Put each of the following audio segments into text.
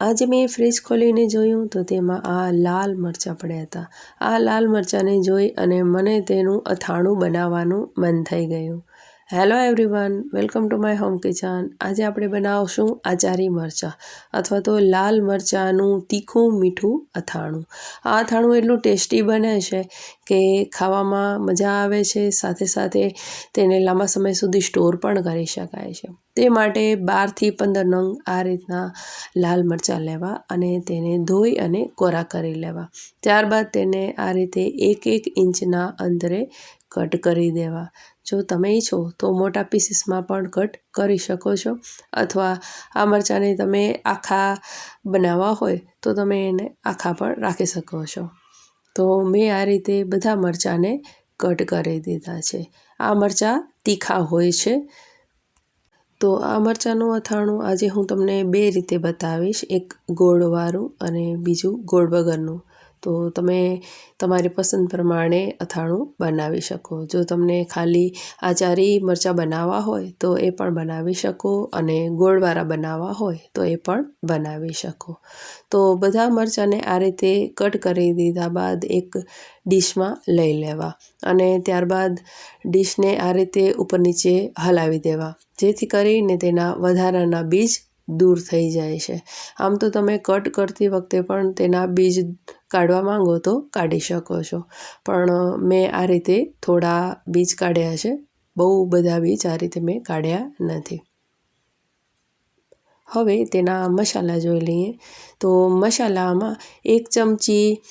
આજે મેં ફ્રીજ ખોલીને જોયું તો તેમાં આ લાલ મરચાં પડ્યા હતા. આ લાલ મરચાંને જોઈ અને મને તેનું અથાણું બનાવવાનું મન થઈ ગયું. Hello everyone welcome to my home kitchen આજે આપણે બનાવશું આચારી મરચાં, અથવા તો લાલ મરચાંનું તીખું મીઠું અથાણું. આ અથાણું એટલું ટેસ્ટી બને છે કે ખાવામાં મજા આવે છે, સાથે સાથે તેને લાંબા સમય સુધી સ્ટોર પણ કરી શકાય છે. તે માટે બારથી પંદર નંગ આ રીતના લાલ મરચાં લેવા અને તેને ધોઈ અને કોરા કરી લેવા. ત્યારબાદ તેને આ રીતે એક એક ઇંચના અંતરે કટ કરી દેવા. જો તમે ઈચ્છો તો મોટા પીસીસમાં પણ કટ કરી શકો છો. અથવા આ મરચાંને તમે આખા બનાવવા હોય તો તમે એને આખા પણ રાખી શકો છો. તો મેં આ રીતે બધા મરચાંને કટ કરી દીધા છે. આ મરચાં તીખા હોય છે. તો આ મરચાંનું અથાણું આજે હું તમને બે રીતે બતાવીશ. એક ગોળવાળું અને બીજું ગોળ વગરનું. તો તમે તમારી પસંદ પ્રમાણે અથાણું બનાવી શકો. જો તમને ખાલી આ ચારેય મરચાં બનાવવા હોય, તો એ પણ બનાવી શકો અને ગોળવાળા બનાવવા હોય, તો એ પણ બનાવી શકો. તો બધા મરચાંને આ રીતે કટ કરી દીધા બાદ એક ડીશમાં લઈ લેવા અને ત્યારબાદ ડીશને આ રીતે ઉપર નીચે હલાવી દેવા. જેથી કરીને તેના વધારાના બીજ દૂર થઈ જાય છે. આમ તો તમે કટ કરતી વખતે પણ તેના બીજ કાઢવા માંગો તો કાઢી શકો છો. પણ મેં આ રીતે થોડા બીજ કાઢ્યા છે. બહુ બધા બીજ આ રીતે મેં કાઢ્યા નથી. હવે તેના મસાલા જોઈ લઈએ. તો મસાલામાં એક ચમચી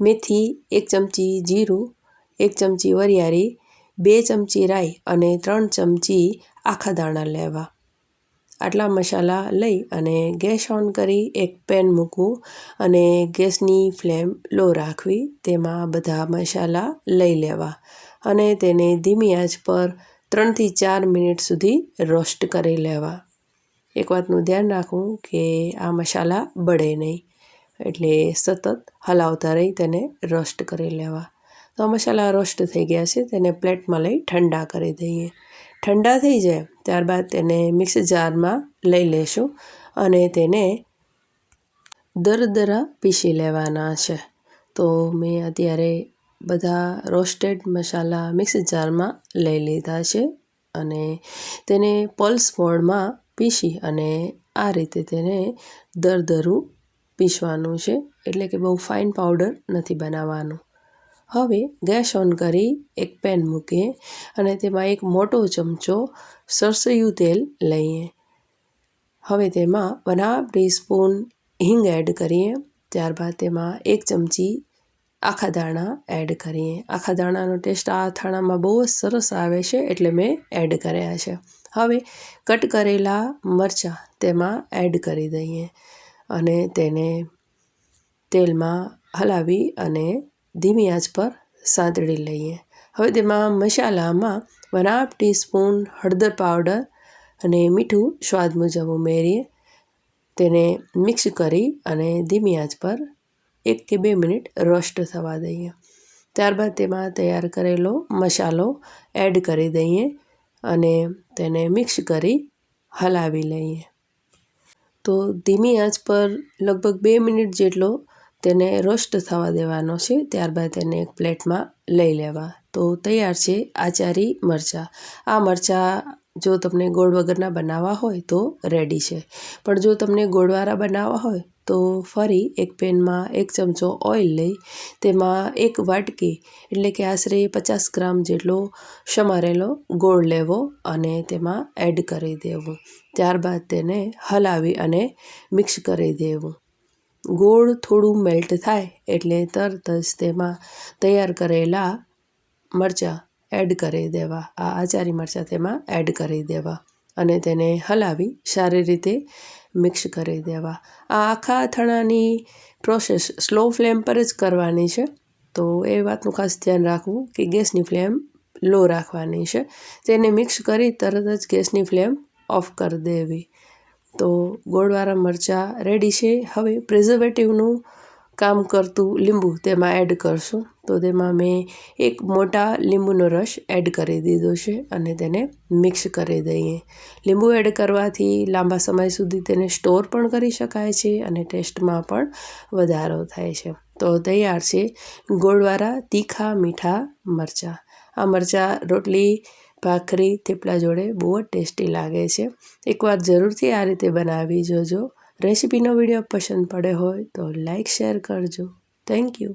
મેથી, એક ચમચી જીરું, એક ચમચી વરિયાળી, બે ચમચી રાઈ અને ત્રણ ચમચી આખા દાણા લેવા. આટલા મસાલા લઈ અને ગેસ ઓન કરી એક પેન મૂકવું અને ગેસની ફ્લેમ લો રાખવી. તેમાં બધા મસાલા લઈ લેવા અને તેને ધીમી આંચ પર ત્રણથી ચાર મિનિટ સુધી રોસ્ટ કરી લેવા. એક વાતનું ધ્યાન રાખવું કે આ મસાલા બળે નહીં, એટલે સતત હલાવતા રહી તેને રોસ્ટ કરી લેવા. તો મસાલા રોસ્ટ થઈ ગયા છે તેને પ્લેટમાં લઈ ઠંડા કરી દઈએ. ઠંડા થઈ જાય, ત્યારબાદ તેને મિક્સ જારમાં લઈ લેશું અને તેને દરદરા પીસી લેવાના છે. તો મેં અત્યારે બધા રોસ્ટેડ મસાલા મિક્સ જારમાં લઈ લીધા છે અને તેને પલ્સ મોડમાં પીસી અને આ રીતે તેને દરદરું પીસવાનું છે. એટલે કે બહુ ફાઇન પાવડર નથી બનાવવાનું. હવે ગેસ ઓન કરી એક પેન મૂકીએ અને તેમાં એક મોટો ચમચો સરસયું તેલ લઈએ. હવે તેમાં વન હાફ ટીસ્પૂન હિંગ એડ કરીએ. ત્યારબાદ તેમાં એક ચમચી આખા દાણા એડ કરીએ. આખા દાણાનો ટેસ્ટ આ અથાણામાં બહુ જ સરસ આવે છે એટલે મેં એડ કર્યા છે. હવે કટ કરેલા મરચાં તેમાં એડ કરી દઈએ અને તેને તેલમાં હલાવી અને ધીમી આંચ પર સાંતળી લઈએ. હવે તેમાં મસાલામાં વન હાફ ટીસ્પૂન હળદર પાવડર અને મીઠું સ્વાદ મુજબ ઉમેરીએ. તેને મિક્સ કરી અને ધીમી આંચ પર એક કે બે મિનિટ રોસ્ટ થવા દઈએ. ત્યારબાદ તેમાં તૈયાર કરેલો મસાલો એડ કરી દઈએ અને તેને મિક્સ કરી હલાવી લઈએ. તો ધીમી આંચ પર લગભગ બે મિનિટ જેટલો તેને રોસ્ટ થવા દેવાનો છે, ત્યારબાદ તેને એક પ્લેટમાં લઈ લેવા. તો તૈયાર છે આચારી મરચાં. આ મરચાં જો તમને ગોળ વગરના બનાવવા હોય તો રેડી છે. પણ જો તમને ગોળવાળા બનાવવા હોય તો ફરી એક પેનમાં એક ચમચો ઓઇલ લઈ, તેમાં એક વાટકી, એટલે કે આશરે પચાસ ગ્રામ જેટલો સમારેલો ગોળ લેવો અને તેમાં એડ કરી દેવું. ત્યારબાદ તેને હલાવી અને મિક્સ કરી દેવું. ગોળ થોડું મેલ્ટ થાય એટલે તરત જ તેમાં તૈયાર કરેલા મરચાં એડ કરી દેવા. આ આચારી મરચાં તેમાં એડ કરી દેવા અને તેને હલાવી સારી રીતે મિક્સ કરી દેવા. આ આખા અથાણાની પ્રોસેસ સ્લો ફ્લેમ પર જ કરવાની છે. તો એ વાતનું ખાસ ધ્યાન રાખવું કે ગેસની ફ્લેમ લો રાખવાની છે. તેને મિક્સ કરી તરત જ ગેસની ફ્લેમ ઓફ કરી દેવી. તો ગોળવાળા મરચાં રેડી છે. હવે પ્રિઝર્વેટિવનું કામ કરતું લીંબુ તેમાં એડ કરશું. તો તેમાં મેં એક મોટા લીંબુનો રસ એડ કરી દીધો છે અને તેને મિક્સ કરી દઈએ. લીંબુ એડ કરવાથી લાંબા સમય સુધી તેને સ્ટોર પણ કરી શકાય છે અને ટેસ્ટમાં પણ વધારો થાય છે. તો તૈયાર છે ગોળવાળા તીખા મીઠા મરચાં. આ મરચાં રોટલી ભાખરી થેપલા જોડે બહુ જ ટેસ્ટી લાગે છે. એકવાર જરૂરથી આ રીતે બનાવી જોજો. રેસીપીનો વીડિયો પસંદ પડે હોય તો લાઈક, શેર કરજો. Thank you